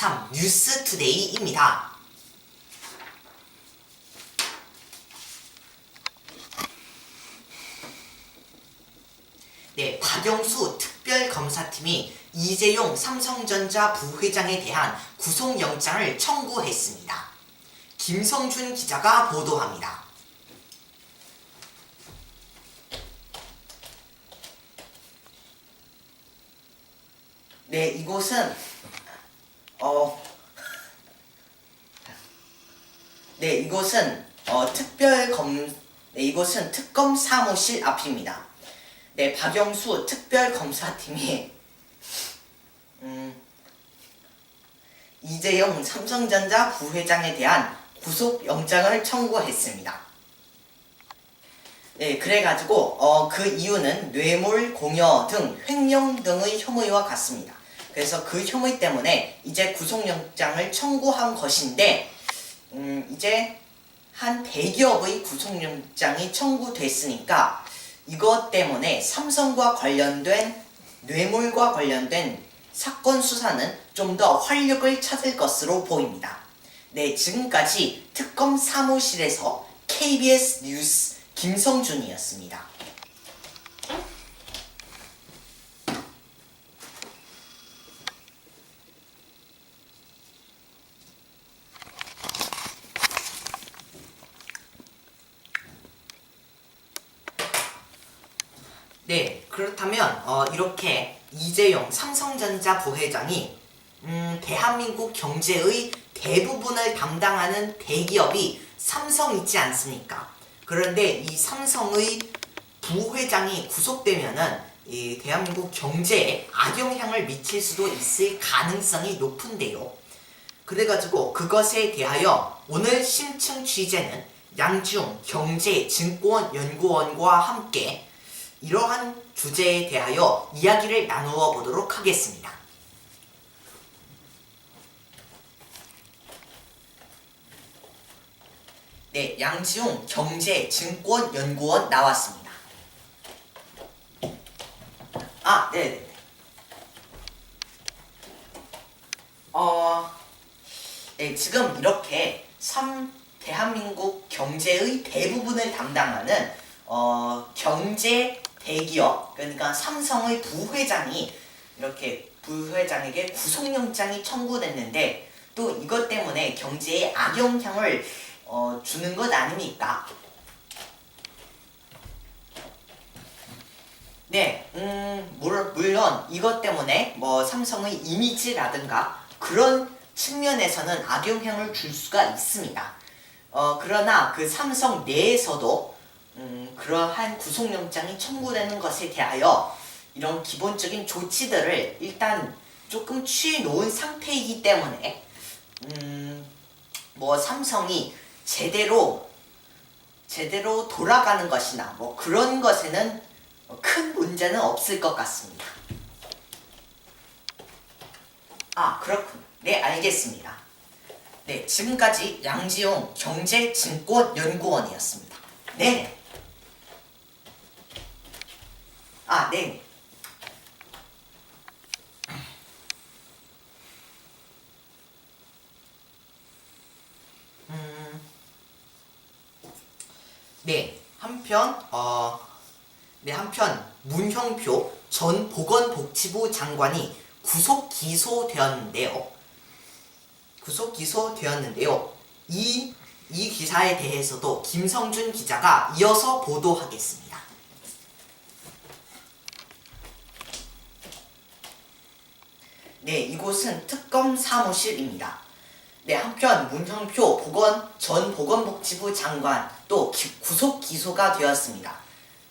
23 뉴스투데이입니다. 네, 박영수 특별검사팀이 이재용 삼성전자 부회장에 대한 구속영장을 청구했습니다. 김성준 기자가 보도합니다. 네, 이곳은 어 네, 이곳은 어, 특별검 네, 이곳은 특검 사무실 앞입니다. 네, 박영수 특별검사팀이 음, 이재용 삼성전자 부회장에 대한 구속영장을 청구했습니다. 네, 그래가지고 어, 그 이유는 뇌물 공여 등 횡령 등의 혐의와 같습니다. 그래서 그 혐의 때문에 이제 구속영장을 청구한 것인데 음, 이제 한 대기업의 구속영장이 청구됐으니까 이것 때문에 삼성과 관련된 뇌물과 관련된 사건 수사는 좀 더 활력을 찾을 것으로 보입니다. 네, 지금까지 특검 사무실에서 KBS 뉴스 김성준이었습니다. 네, 그렇다면 어, 이렇게 이재용 삼성전자 부회장이 음, 대한민국 경제의 대부분을 담당하는 대기업이 삼성이지 않습니까? 그런데 이 삼성의 부회장이 구속되면은 이 대한민국 경제에 악영향을 미칠 수도 있을 가능성이 높은데요. 그래가지고 그것에 대하여 오늘 심층 취재는 양지용 경제증권연구원과 함께 이러한 주제에 대하여 이야기를 나누어 보도록 하겠습니다. 네, 양지용 경제증권연구원 나왔습니다. 아, 네, 네. 어, 네, 지금 이렇게 삼 대한민국 경제의 대부분을 담당하는 어, 경제 대기업 그러니까 삼성의 부회장이 이렇게 부회장에게 구속영장이 청구됐는데 또 이것 때문에 경제에 악영향을 어, 주는 것 아닙니까? 네, 음, 물, 물론 이것 때문에 뭐 삼성의 이미지라든가 그런 측면에서는 악영향을 줄 수가 있습니다. 어, 그러나 그 삼성 내에서도 음, 그러한 구속영장이 청구되는 것에 대하여 이런 기본적인 조치들을 일단 조금 취해 놓은 상태이기 때문에 음, 뭐 삼성이 제대로 제대로 돌아가는 것이나 뭐 그런 것에는 큰 문제는 없을 것 같습니다. 아 그렇군. 네 알겠습니다. 네 지금까지 양지용 경제증권연구원이었습니다. 네. 아 네. 음, 네, 한편 어, 네 한편 문형표 전 보건복지부 장관이 구속 기소되었는데요. 구속 기소되었는데요. 이, 이 기사에 대해서도 김성준 기자가 이어서 보도하겠습니다. 네, 이곳은 특검 사무실입니다. 네, 한편 문형표 보건 전 보건복지부 장관 또 기- 구속 기소가 되었습니다.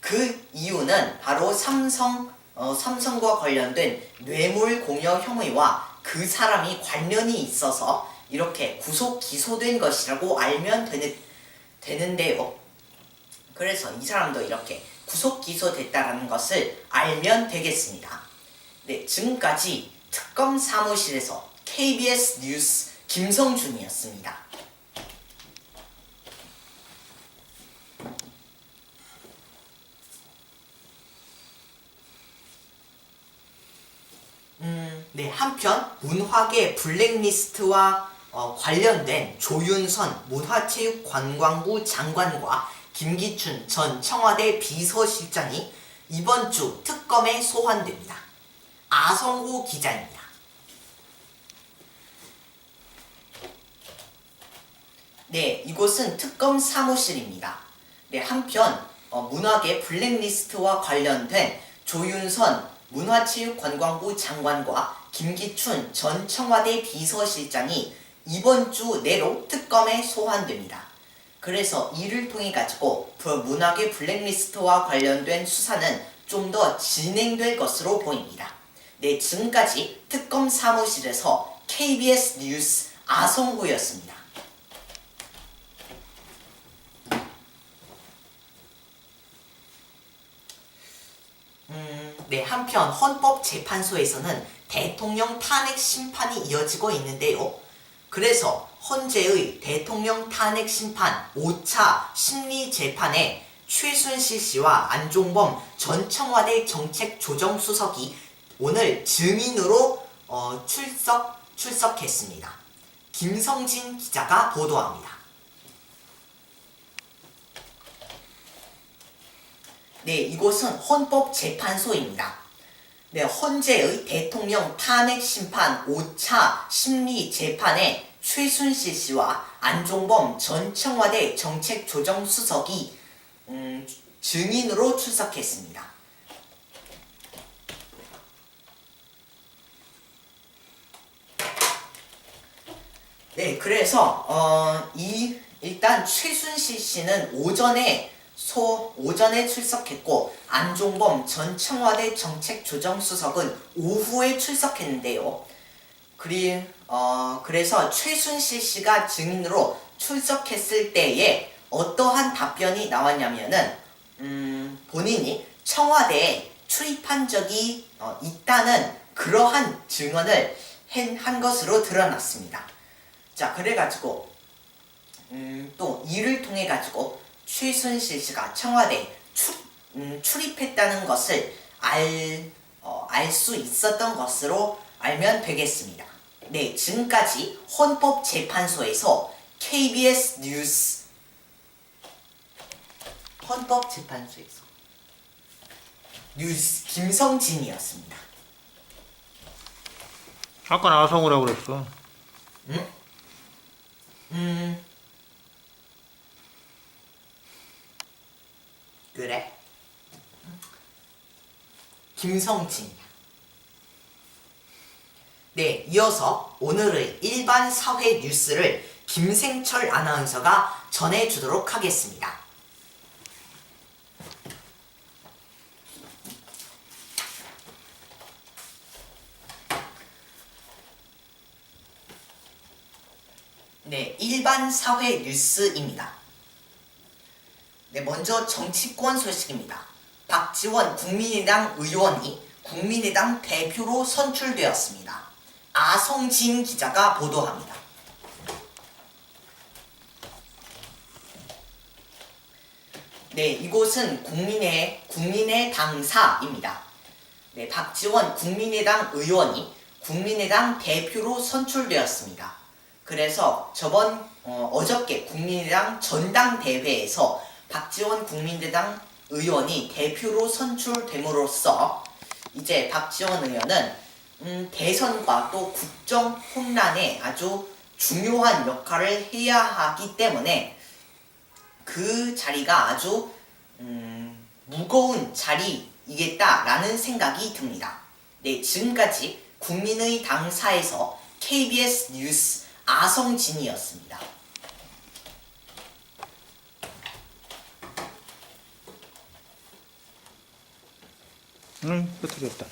그 이유는 바로 삼성 어, 삼성과 관련된 뇌물 공여 혐의와 그 사람이 관련이 있어서 이렇게 구속 기소된 것이라고 알면 되는, 되는데요. 그래서 이 사람도 이렇게 구속 기소됐다라는 것을 알면 되겠습니다. 네, 지금까지 특검 사무실에서 KBS 뉴스 김성준이었습니다. 음, 네, 한편 문화계 블랙리스트와 어, 관련된 조윤선 문화체육관광부 장관과 김기춘 전 청와대 비서실장이 이번 주 특검에 소환됩니다. 아성호 기자입니다. 네, 이곳은 특검 사무실입니다. 네, 한편 어, 문화계 블랙리스트와 관련된 조윤선 문화체육관광부 장관과 김기춘 전 청와대 비서실장이 이번 주 내로 특검에 소환됩니다. 그래서 이를 통해 가지고 그 문화계 블랙리스트와 관련된 수사는 좀 더 진행될 것으로 보입니다. 네, 지금까지 특검 사무실에서 KBS 뉴스 아성호였습니다. 음, 네, 한편 헌법재판소에서는 대통령 탄핵 심판이 이어지고 있는데요. 그래서 헌재의 대통령 탄핵 심판 5차 심리 재판에 최순실 씨와 안종범 전 청와대 정책조정수석이 오늘 증인으로 어, 출석 출석했습니다. 김성진 기자가 보도합니다. 네, 이곳은 헌법재판소입니다. 네, 헌재의 대통령 탄핵 심판 5차 심리 재판에 최순실 씨와 안종범 전 청와대 정책조정수석이 음, 증인으로 출석했습니다. 네, 그래서 어, 이 일단 최순실 씨는 오전에 소 오전에 출석했고 안종범 전 청와대 정책조정수석은 오후에 출석했는데요. 그리 어 그래서 최순실 씨가 증인으로 출석했을 때에 어떠한 답변이 나왔냐면은 음 본인이 청와대에 출입한 적이 어, 있다는 그러한 증언을 한, 한 것으로 드러났습니다. 자 그래가지고 음, 또 이를 통해 가지고 최순실 씨가 청와대 출, 음, 출입했다는 것을 알, 어, 알 수 있었던 것으로 알면 되겠습니다. 네, 지금까지 헌법재판소에서 KBS 뉴스 헌법재판소에서 뉴스 김성진이었습니다. 아까 나성우라고 그랬어. 음. 그래. 김성진. 네, 이어서 오늘의 일반 사회 뉴스를 김생철 아나운서가 전해주도록 하겠습니다. 네, 일반 사회 뉴스입니다. 네, 먼저 정치권 소식입니다. 박지원 국민의당 의원이 국민의당 대표로 선출되었습니다. 아성진 기자가 보도합니다. 네, 이곳은 국민의 국민의 당사입니다. 네, 박지원 국민의당 의원이 국민의당 대표로 선출되었습니다. 그래서 저번 어, 어저께 국민의당 전당대회에서 박지원 국민의당 의원이 대표로 선출됨으로써 이제 박지원 의원은 음, 대선과 또 국정 혼란에 아주 중요한 역할을 해야 하기 때문에 그 자리가 아주 음, 무거운 자리이겠다라는 생각이 듭니다. 네, 지금까지 국민의 당사에서 KBS 뉴스 아성진이었습니다. 응, 끄트렸다.